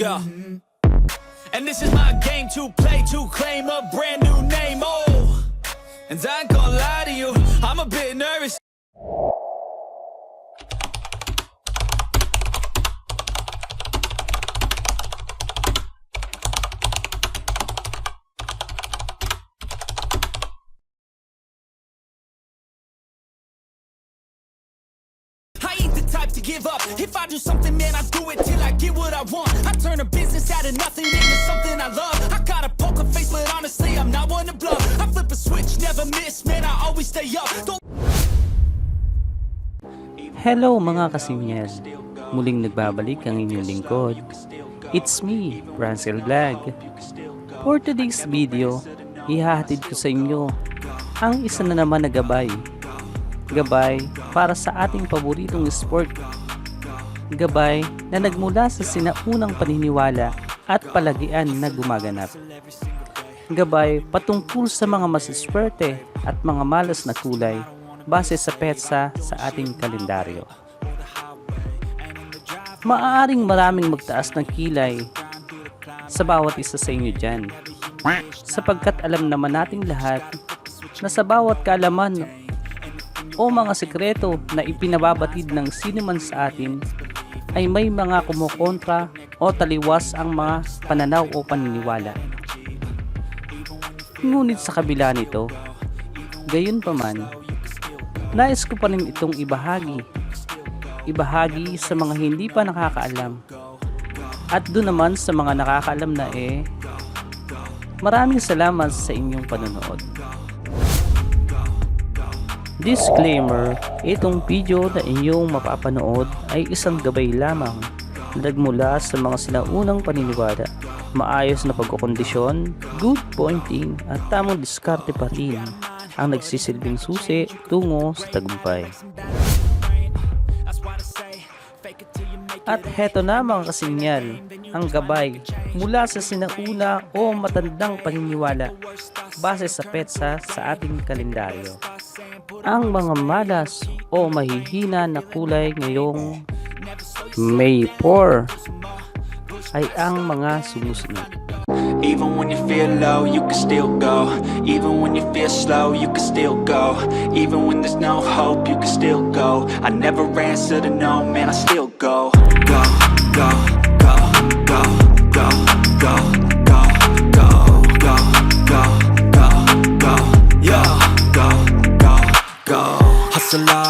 go. And this is my game to play to claim a brand new name. Oh, and I ain't gonna lie to you, I'm a bit nervous. To give up. If I do something, man, I do it till I get what I want. I turn a business out of nothing into something I love. I got a poker face, but honestly, I'm not one to bluff. I flip a switch, never miss, man, I always stay up. Don't Hello mga kasinyas! Muling nagbabalik ang inyong lingkod. It's me, Rancel Vlog. For today's video, ihahatid ko sa inyo ang isa na naman na gabay. Gabay para sa ating paboritong sport. Gabay na nagmula sa sinaunang paniniwala at palagian na gumaganap. Gabay patungkol sa mga masiswerte at mga malas na kulay base sa petsa sa ating kalendaryo. Maaaring maraming magtaas ng kilay sa bawat isa sa inyo dyan. Sapagkat alam naman nating lahat na sa bawat kaalaman o mga sekreto na ipinababatid ng sino man sa atin ay may mga kumukontra o taliwas ang mga pananaw o paniniwala. Ngunit sa kabila nito, gayon pa man, nais ko pa rin itong ibahagi. Ibahagi sa mga hindi pa nakakaalam. At doon naman sa mga nakakaalam na eh, maraming salamat sa inyong panonood. Disclaimer, itong video na inyong mapapanood ay isang gabay lamang na nagmula sa mga sinaunang paniniwala. Maayos na pagkukondisyon, good pointing at tamang diskarte pa rin ang nagsisilbing susi tungo sa tagumpay. At heto na mga kasinyal, ang gabay mula sa sinauna o matandang paniniwala base sa petsa sa ating kalendaryo. Ang mga malas o mahihina na kulay ngayong May 4 ay ang mga sumusunod. Even when you feel low, you can still go. Even when you feel slow, you can still go. Even when there's no hope, you can still go. I never answer to no, man, I still go. Go, go, go, go, go, go,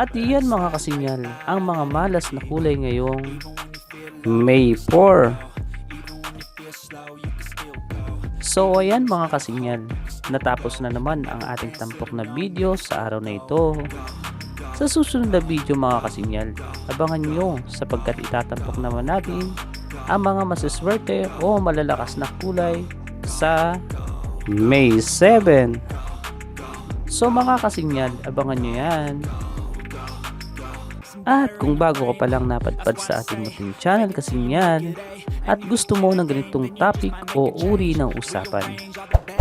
At iyan mga kasinyal, ang mga malas na kulay ngayong May 4. So ayan mga kasinyal, natapos na naman ang ating tampok na video sa araw na ito. Sa susunod na video mga kasinyal, abangan nyo sapagkat itatampok naman natin ang mga masiswerte o malalakas na kulay sa May 7. So mga kasinyal, abangan nyo yan. At kung bago ka pa lang napadpad sa ating muting channel kasinyal at gusto mo ng ganitong topic o uri ng usapan,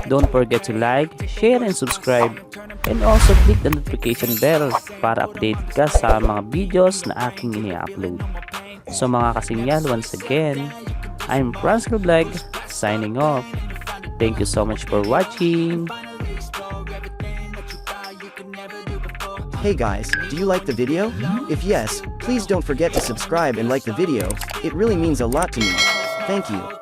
don't forget to like, share, and subscribe and also click the notification bell para update ka sa mga videos na aking ini-upload. So mga kasinyal, once again, I'm Fransko Vlog signing off. Thank you so much for watching. Hey guys, do you like the video? If yes, please don't forget to subscribe and like the video, it really means a lot to me. Thank you.